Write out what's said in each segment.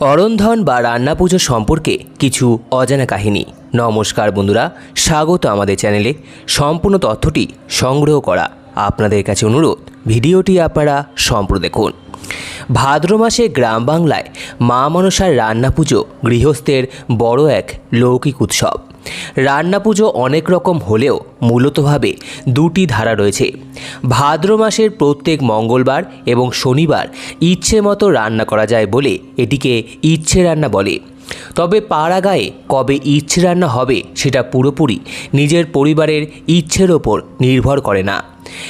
অরন্ধন বা রান্না পুজো সম্পর্কে কিছু অজানা কাহিনী। নমস্কার বন্ধুরা, স্বাগত আমাদের চ্যানেলে। সম্পূর্ণ তথ্যটি সংগ্রহ করা আপনাদের কাছে অনুরোধ, ভিডিওটি আপনারা সম্পূর্ণ দেখুন। ভাদ্র মাসে গ্রাম বাংলায় মা মনসার রান্না পুজো গৃহস্থের বড় এক লৌকিক উৎসব। রান্না পুজো অনেক রকম হলেও মূলতভাবে দুটি ধারা রয়েছে। ভাদ্র মাসের প্রত্যেক মঙ্গলবার এবং শনিবার ইচ্ছে মতো রান্না করা যায় বলে এটিকে ইচ্ছে রান্না বলে। তবে পাড়া গায়ে কবে ইচ্ছে রান্না হবে সেটা পুরোপুরি নিজের পরিবারের ইচ্ছের ওপর নির্ভর করে না।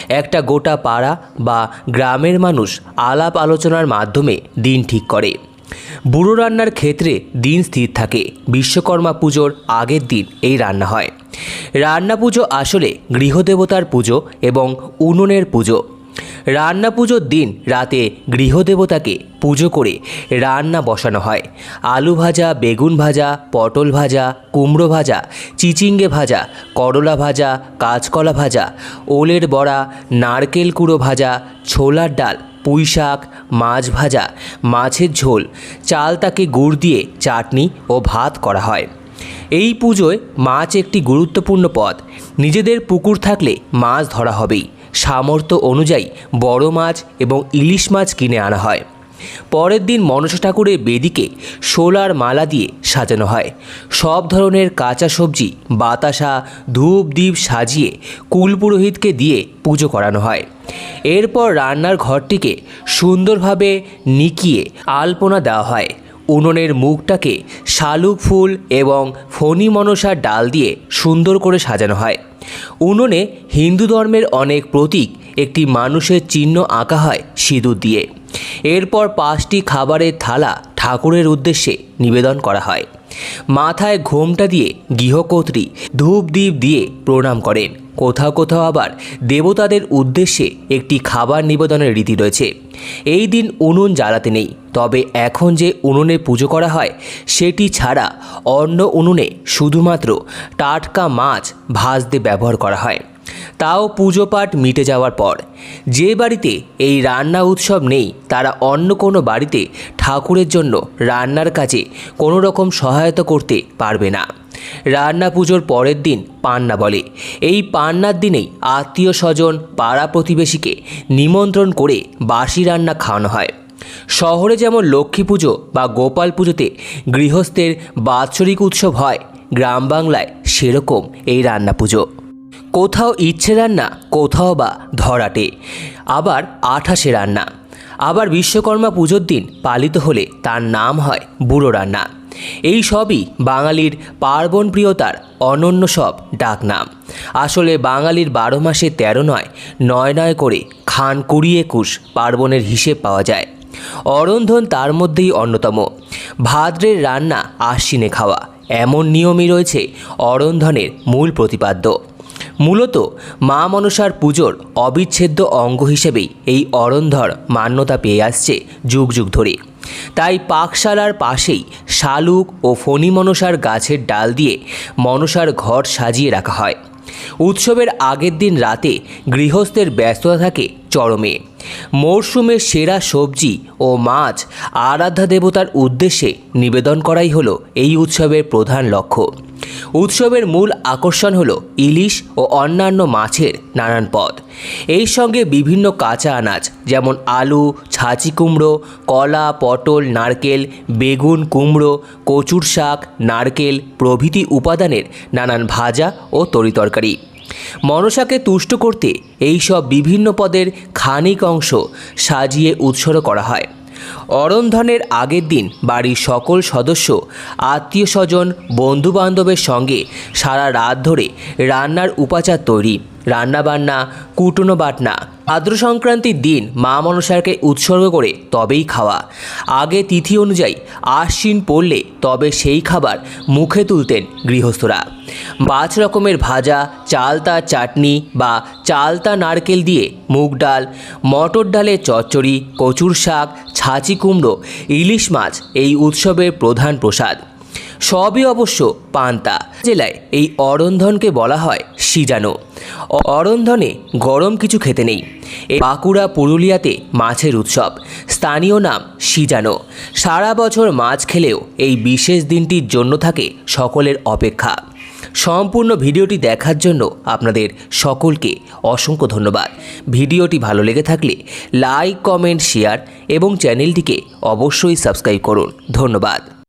একটা গোটা পাড়া বা গ্রামের মানুষ আলাপ আলোচনার মাধ্যমে দিন ঠিক করে। বুড়ো রান্নার ক্ষেত্রে দিন স্থির থাকে। বিশ্বকর্মা পুজোর আগের দিন এই রান্না হয়। রান্না পুজো আসলে গৃহদেবতার পুজো এবং উনুনের পুজো। রান্না পুজোর দিন রাতে গৃহদেবতাকে পুজো করে রান্না বসানো হয়। আলু ভাজা, বেগুন ভাজা, পটল ভাজা, কুমড়ো ভাজা, চিচিঙ্গে ভাজা, করলা ভাজা, কাঁচকলা ভাজা, ওলের বড়া, নারকেল কুড়ো ভাজা, ছোলার ডাল পুঁই শাক মাছ ভাজা, মাছের ঝোল, চাল তাকে গুড় দিয়ে চাটনি ও ভাত করা হয়। এই পুজোয় মাছ একটি গুরুত্বপূর্ণ পদ। নিজেদের পুকুর থাকলে মাছ ধরা হবেই। সামর্থ্য অনুযায়ী বড় মাছ এবং ইলিশ মাছ কিনে আনা হয়। পরের দিন মনসা ঠাকুরের বেদিকে সোলার মালা দিয়ে সাজানো হয়। সব ধরনের কাঁচা সবজি, বাতাসা, ধূপ দ্বীপ সাজিয়ে কুলপুরোহিতকে দিয়ে পুজো করানো হয়। এরপর রান্নার ঘরটিকে সুন্দরভাবে নিকিয়ে আলপনা দেওয়া হয়। উনুনের মুখটাকে শালুক ফুল এবং ফণি মনসার ডাল দিয়ে সুন্দর করে সাজানো হয়। উনুনে হিন্দু ধর্মের অনেক প্রতীক একটি মানুষের চিহ্ন আঁকা হয় সিঁদুর দিয়ে। এরপর পাঁচটি খাবারের থালা ঠাকুরের উদ্দেশ্যে নিবেদন করা হয়। মাথায় ঘোমটা দিয়ে গৃহকর্ত্রী ধূপ দ্বীপ দিয়ে প্রণাম করেন। কোথাও কোথাও আবার দেবতাদের উদ্দেশ্যে একটি খাবার নিবেদনের রীতি রয়েছে। এই দিন উনুন জ্বালাতে নেই, তবে এখন যে উনুনে পুজো করা হয়, সেটি ছাড়া অন্য উনুনে শুধুমাত্র টাটকা মাছ ভাজতে ব্যবহার করা হয়। তাও পুজো পাঠ মিটে যাওয়ার পর। যে বাড়িতে এই রান্না উৎসব নেই, তারা অন্য কোনো বাড়িতে ঠাকুরের জন্য রান্নার কাজে কোনো রকম সহায়তা করতে পারবে না। রান্না পুজোর পরের দিন পান্না বলে। এই পান্নার দিনেই আত্মীয় স্বজন, পাড়া প্রতিবেশীকে নিমন্ত্রণ করে বাসি রান্না খাওয়ানো হয়। শহরে যেমন লক্ষ্মী পুজো বা গোপাল পুজোতে গৃহস্থের বাৎসরিক উৎসব হয়, গ্রাম বাংলায় সেরকম এই রান্না পুজো। কোথাও ইচ্ছে রান্না, কোথাও বা ধরাটে। আবার আঠাশে রান্না। আবার বিশ্বকর্মা পুজোর দিন পালিত হলে তার নাম হয় বুড়ো রান্না। এই সবই বাঙালির পার্বণ প্রিয়তার অনন্য সব ডাকনাম। আসলে বাঙালির বারো মাসে তেরো নয় নয় নয় করে খান কুড়ি একুশ পার্বণের হিসেব পাওয়া যায়। অরন্ধন তার মধ্যেই অন্যতম। ভাদ্রের রান্না আশ্বিনে খাওয়া। এমন নিয়মই রয়েছে অরন্ধনের মূল প্রতিপাদ্য। মূলত মা মনসার পুজোর অবিচ্ছেদ্য অঙ্গ হিসেবেই এই অরন্ধর মান্যতা পেয়ে আসছে যুগ যুগ ধরে। তাই পাকশালার পাশেই শালুক ও ফণি মনসার গাছের ডাল দিয়ে মনসার ঘর সাজিয়ে রাখা হয়। উৎসবের আগের দিন রাতে গৃহস্থের ব্যস্ততা থাকে চরমে। মরশুমের সেরা সবজি ও মাছ আরাধ্যা দেবতার উদ্দেশ্যে নিবেদন করাই হলো এই উৎসবের প্রধান লক্ষ্য। উৎসবের মূল আকর্ষণ হল ইলিশ ও অন্যান্য মাছের নানান পদ। এই সঙ্গে বিভিন্ন কাঁচা আনাজ, যেমন আলু, ছাঁচি কুমড়ো, কলা, পটল, নারকেল, বেগুন কুমড়ো, কচুর শাক, নারকেল প্রভৃতি উপাদানের নানান ভাজা ও তরিতরকারি মনসাকে তুষ্ট করতে এই সব বিভিন্ন পদের খানিক অংশ সাজিয়ে উৎসর্গ করা হয়। অরন্ধনের আগের দিন বাড়ির সকল সদস্য, আত্মীয় স্বজন, বন্ধুবান্ধবের সঙ্গে সারা রাত ধরে রান্নার উপাচার তৈরি। রান্নাবান্না, কুটনো বাটনা ভাদ্র সংক্রান্তির দিন মা মনসাকে উৎসর্গ করে তবেই খাওয়া। আগে তিথি অনুযায়ী আশ্বিন পড়লে তবে সেই খাবার মুখে তুলতেন গৃহস্থরা। পাঁচ রকমের ভাজা, চালতা চাটনি বা চালতা নারকেল দিয়ে মুগ ডাল, মটর ডালের চচ্চড়ি, কচুর শাক, ছাঁচি কুমড়ো, ইলিশ মাছ এই উৎসবের প্রধান প্রসাদ। সবই অবশ্য পান্তা। জেলায় এই অরন্ধনকে বলা হয় সিজানো। অরন্ধনে গরম কিছু খেতে নেই। বাঁকুড়া, পুরুলিয়াতে মাছের উৎসব। স্থানীয় নাম সিজানো। সারা বছর মাছ খেলেও এই বিশেষ দিনটির জন্য থাকে সকলের অপেক্ষা। সম্পূর্ণ ভিডিওটি দেখার জন্য আপনাদের সকলকে অসংখ্য ধন্যবাদ। ভিডিওটি ভালো লেগে থাকলে লাইক, কমেন্ট, শেয়ার এবং চ্যানেলটিকে অবশ্যই সাবস্ক্রাইব করুন। ধন্যবাদ।